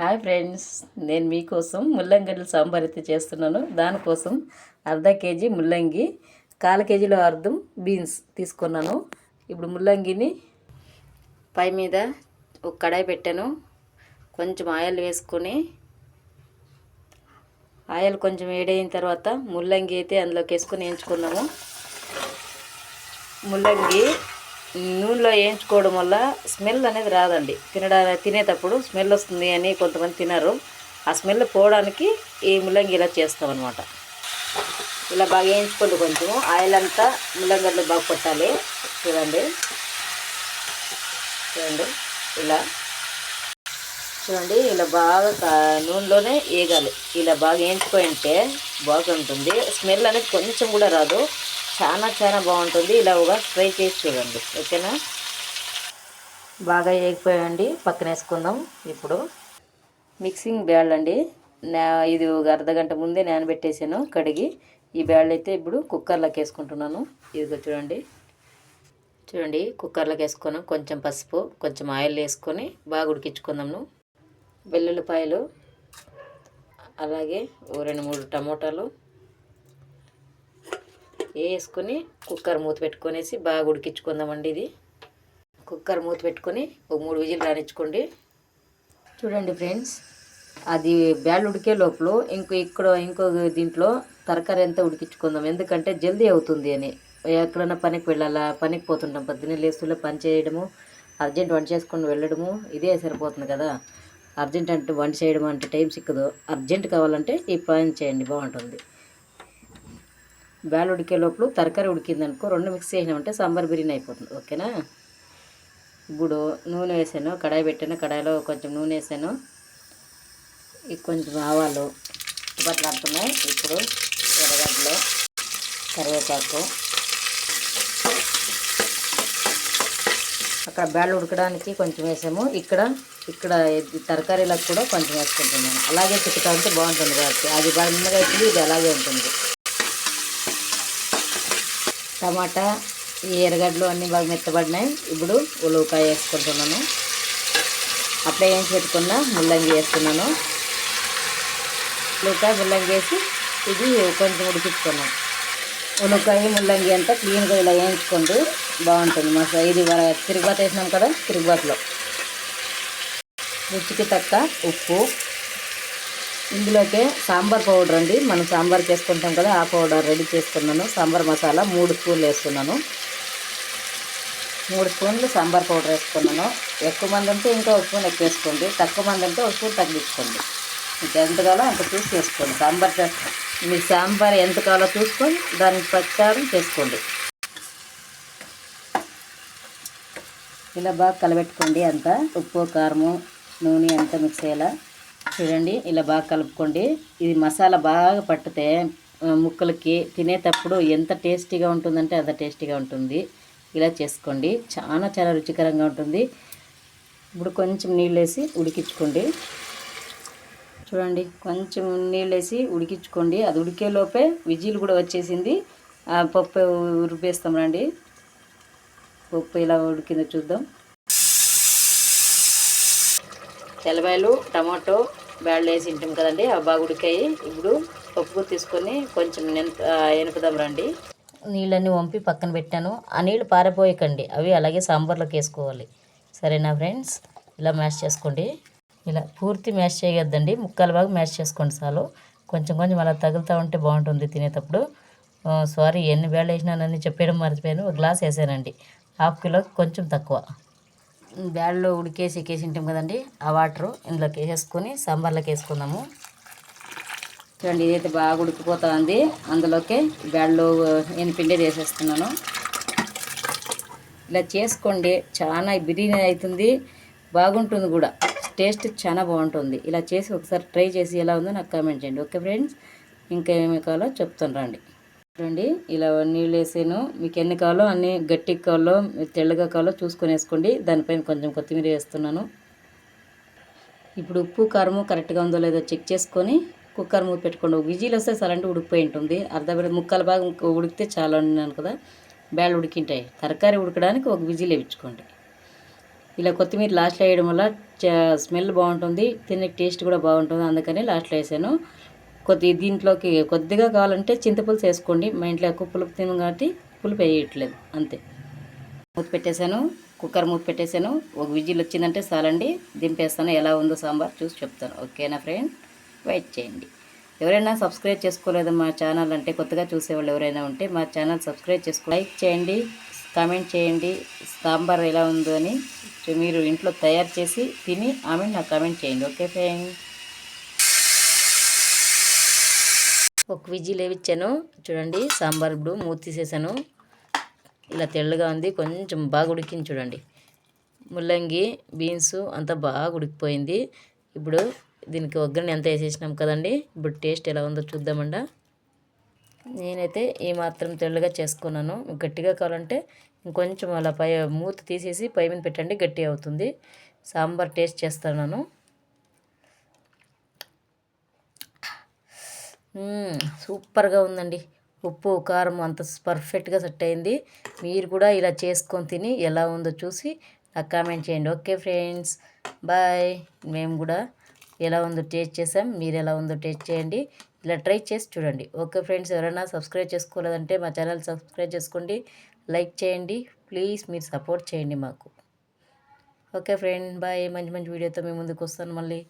Hi friends నేను మీకోసం ముల్లంగడ్డలు సాంబార్ అయితే చేస్తున్నాను. దానికోసం అర్ధ కేజీ ముల్లంగి కాల కేజీలో అర్థం బీన్స్ తీసుకున్నాను. ఇప్పుడు ముల్లంగిని పై మీద ఒక కడాయి పెట్టాను. కొంచెం ఆయిల్ వేసుకొని ఆయిల్ కొంచెం వేడైన తర్వాత ముల్లంగి అయితే అందులోకి వేసుకొని వేయించుకున్నాము. ముల్లంగి నూనెలో వేయించుకోవడం వల్ల స్మెల్ అనేది రాదండి. తినడా తినేటప్పుడు స్మెల్ వస్తుంది అని కొంతమంది తినరు. ఆ స్మెల్ పోవడానికి ఈ ముల్లంగి ఇలా చేస్తాం అనమాట ఇలా బాగా వేయించుకోండి కొంచెం ఆయిల్ అంతా ముల్లంగడ్లు బాగా కొట్టాలి. చూడండి. చూడండి. ఇలా. చూడండి. ఇలా బాగా నూనెలోనే వేగాలి. ఇలా బాగా వేయించుకుంటే బాగుంటుంది. స్మెల్ అనేది కొంచెం కూడా రాదు. చాలా చాలా బాగుంటుంది. ఇలా ఒక ట్రై చేసి చూడండి. ఓకేనా? బాగా వేగిపోయండి పక్కన వేసుకుందాం ఇప్పుడు. మిక్సింగ్ బ్యాల్ అండి. నా ఇది ఒక అర్ధ గంట ముందే నానబెట్టేసాను కడిగి. ఈ బ్యాళ్ళు అయితే ఇప్పుడు కుక్కర్లోకి వేసుకుంటున్నాను. ఇదిగో చూడండి. చూడండి కుక్కర్లోకి వేసుకున్నాం. కొంచెం పసుపు కొంచెం ఆయిల్ వేసుకొని బాగా ఉడికించుకుందాము వెల్లుల్లిపాయలు అలాగే ఓ రెండు మూడు టమోటాలు వేసుకొని కుక్కర్ మూత పెట్టుకొనేసి బాగా ఉడికించుకుందామండి ఇది. కుక్కర్ మూత పెట్టుకొని ఒక మూడు విజిల్ రానిచ్చుకోండి. చూడండి ఫ్రెండ్స్ అది బ్యాళ్ళు ఉడికే లోపల ఇంకో ఇక్కడ ఇంకో దీంట్లో తరకారీ అంతా ఉడికించుకుందాం. ఎందుకంటే జల్దీ అవుతుంది అని. ఎక్కడైనా పనికి వెళ్ళాలా పనికి పోతుంటాం. పొద్దున్నే లేస్తుల్లో పని చేయడము అర్జెంట్ వంట చేసుకొని వెళ్ళడము ఇదే సరిపోతుంది కదా. అర్జెంట్ అంటే వంట చేయడం అంటే టైం సిక్కదు. అర్జెంట్ కావాలంటే ఈ పని చేయండి బాగుంటుంది. బ్యాల్ ఉడికే లోపల తరకారీ ఉడికిందనుకో రెండు మిక్స్ చేసినామంటే సాంబార్ బిర్యానీ అయిపోతుంది. ఓకేనా? ఇప్పుడు నూనె వేసాను కడాయి పెట్టాను కడాయిలో కొంచెం నూనె వేసాను. ఇది కొంచెం ఆవాలు పట్లాడుతున్నాయి ఇప్పుడు ఎర్రగడ్డలు కరివేపాకు. అక్కడ బ్యాళ్ళు ఉడకడానికి కొంచెం వేసాము. ఇక్కడ ఇక్కడ తరకారీలకు కూడా కొంచెం వేసుకుంటున్నాను. అలాగే చిక్కుతా ఉంటే బాగుంటుంది కాబట్టి. అది బాగా అయితే ఇది అలాగే ఉంటుంది. టమాటా ఈ ఎర్రగడ్డలు అన్నీ బాగా మెత్తబడినాయి. ఇప్పుడు ఉలవకాయ వేసుకుంటున్నాను. అప్పుడే వేసి పెట్టుకున్న? ముల్లంగి వేస్తున్నాను ఉలవకాయ ముల్లంగి వేసి ఇది కొంచెం ఉడికించుకున్నాం. ఉలవకాయ ముల్లంగి అంతా క్లీన్గా ఇలా వేయించుకోండి బాగుంటుంది. మా ఇది తిరుగుబాటు వేసినాం కదా తిరుగుబాటులో రుచికి తక్క ఉప్పు ఇందులోకి సాంబార్ పౌడర్ అండి. మనం సాంబార్ చేసుకుంటాం కదా ఆ పౌడర్ రెడీ చేసుకున్నాను. సాంబార్ మసాలా మూడు స్పూన్లు వేసుకున్నాను. మూడు స్పూన్లు సాంబార్ పౌడర్ వేసుకున్నాను. ఎక్కువ మంది అంటే ఇంకా స్పూన్ ఎక్కువ వేసుకోండి. తక్కువ మంది అంటే ఒక స్పూన్ తగ్గించుకోండి. మీకు ఎంత కావాలో అంత చూసి చేసుకోండి. సాంబార్ మీ సాంబార్ ఎంత కావాలో చూసుకొని దానికి ప్రచారం చేసుకోండి. ఇలా బాగా కలబెట్టుకోండి అంతా. ఉప్పు కారము నూనె అంతా మిక్స్ అయ్యేలా. చూడండి ఇలా బాగా కలుపుకోండి. ఇది మసాలా బాగా పట్టితే ముక్కలకి తినేటప్పుడు ఎంత టేస్టీగా ఉంటుందంటే అంత టేస్టీగా ఉంటుంది. ఇలా చేసుకోండి. చాలా చాలా రుచికరంగా ఉంటుంది. ఇప్పుడు కొంచెం నీళ్ళు వేసి ఉడికించుకోండి. చూడండి కొంచెం నీళ్ళు వేసి ఉడికించుకోండి. అది ఉడికే లోపే విజిల్ కూడా వచ్చేసింది. ఆ పప్పు రుబ్బేస్తాం రండి. పప్పు ఇలా ఉడికిందో చూద్దాం. తెల్లబాయలు టమాటో బ్యాళ్ళు వేసి ఉంటాం కదండి అవి బాగా ఉడికాయి ఇప్పుడు పప్పు తీసుకొని కొంచెం నెంత రండి. నీళ్ళన్నీ వంపి పక్కన పెట్టాను. ఆ నీళ్ళు పారిపోయకండి అవి అలాగే సాంబార్లోకి వేసుకోవాలి. సరేనా ఫ్రెండ్స్? ఇలా మ్యాష్ చేసుకోండి. ఇలా పూర్తి మ్యాష్ చేయొద్దండి ముక్కలు బాగా మ్యాష్ చేసుకోండి చాలు. కొంచెం కొంచెం అలా తగులుతూ ఉంటే బాగుంటుంది తినేటప్పుడు. సారీ ఎన్ని వేళ్ళు వేసినానని చెప్పేయడం మర్చిపోయాను. ఒక గ్లాస్ వేసానండి. హాఫ్ కిలో కొంచెం తక్కువ. బ్యాడ్లో ఉడికేసి ఎక్కేసి ఉంటాం కదండి ఆ వాటర్ ఇందులోకి వేసేసుకొని సాంబార్లోకి వేసుకుందాము. చూడండి ఇదైతే బాగా ఉడికిపోతుంది. అందులోకి బ్యాళ్ళు ఎనిపిండి వేసేస్తున్నాను. ఇలా చేసుకోండి చాలా బిర్యానీ అవుతుంది బాగుంటుంది కూడా. టేస్ట్ చాలా బాగుంటుంది. ఇలా చేసి ఒకసారి ట్రై చేసి ఎలా ఉందో నాకు కామెంట్ చేయండి. ఓకే ఫ్రెండ్స్ ఇంకేమి కావాలో చెప్తాను రండి. చూడండి ఇలా నీళ్ళు వేసాను మీకు ఎన్ని కావాలో అన్ని గట్టిగా కావాలో తెల్లగా కావాలో చూసుకొని వేసుకోండి దానిపైన కొంచెం కొత్తిమీర వేస్తున్నాను. ఇప్పుడు ఉప్పు కారము కరెక్ట్గా ఉందో లేదో చెక్ చేసుకొని కుక్కర్ మూత పెట్టుకోండి. ఒక విజిల్ వస్తే సరంటే ఉడికిపోయి ఉంటుంది. అర్ధ ముక్కల భాగం ఉడికితే చాలా ఉన్నాను కదా. బ్యాళ్ళు ఉడికింటాయి. తరకారీ ఉడకడానికి ఒక విజిల్ వేయించుకోండి. ఇలా కొత్తిమీర లాస్ట్లో వేయడం వల్ల స్మెల్ బాగుంటుంది. తినే టేస్ట్ కూడా బాగుంటుంది. అందుకని లాస్ట్లో వేసాను. కొద్ది దీంట్లోకి కొద్దిగా కావాలంటే చింతపులుసు వేసుకోండి. మా ఇంట్లో ఎక్కువ పులుపు తిను కాబట్టి పులుపు వేయట్లేదు. అంతే. మూత పెట్టేశాను. కుక్కర్ మూత పెట్టేశాను. ఒక విజిల్ వచ్చిందంటే చాలండి. దింపేస్తాను. ఎలా ఉందో సాంబార్ చూసి చెప్తాను. ఓకేనా ఫ్రెండ్? వెయిట్ చేయండి. ఎవరైనా సబ్స్క్రైబ్ చేసుకోలేదు మా ఛానల్ అంటే కొత్తగా చూసేవాళ్ళు ఎవరైనా ఉంటే మా ఛానల్ సబ్స్క్రైబ్ చేసుకో లైక్ చేయండి. కామెంట్ చేయండి. సాంబార్ ఎలా ఉందో అని మీరు ఇంట్లో తయారు చేసి తిని ఆమె నాకు కామెంట్ చేయండి. Okay friend? ఒక విజిల్ వేయించాను చూడండి సాంబార్ ఇప్పుడు మూత తీసేసాను. ఇలా తెల్లగా ఉంది కొంచెం బాగా ఉడికింది చూడండి. ముల్లంగి బీన్స్ అంతా బాగా ఉడికిపోయింది. ఇప్పుడు దీనికి ఒగ్గరిని ఎంత వేసేసినాం కదండి ఇప్పుడు టేస్ట్ ఎలా ఉందో చూద్దామండ. నేనైతే ఈ మాత్రం తెల్లగా చేసుకున్నాను. గట్టిగా కావాలంటే ఇంకొంచెం అలా పై మూత తీసేసి పై మీద పెట్టండి గట్టి అవుతుంది. సాంబార్ టేస్ట్ చేస్తున్నాను సూపర్గా ఉందండి. ఉప్పు కారం అంత పర్ఫెక్ట్గా సెట్ అయింది. మీరు కూడా ఇలా చేసుకొని తిని ఎలా ఉందో చూసి నాకు కామెంట్ చేయండి. Okay friends. బాయ్. మేము కూడా ఎలా ఉందో టేస్ట్ చేసాం. మీరు ఎలా ఉందో టేస్ట్ చేయండి. ఇలా ట్రై చేసి చూడండి. Okay friends. ఎవరైనా సబ్స్క్రైబ్ చేసుకోలేదంటే మా ఛానల్ సబ్స్క్రైబ్ చేసుకోండి. లైక్ చేయండి. ప్లీజ్ మీరు సపోర్ట్ చేయండి మాకు. Okay friend. బాయ్. మంచి మంచి వీడియోతో మేము ముందుకు వస్తాను మళ్ళీ.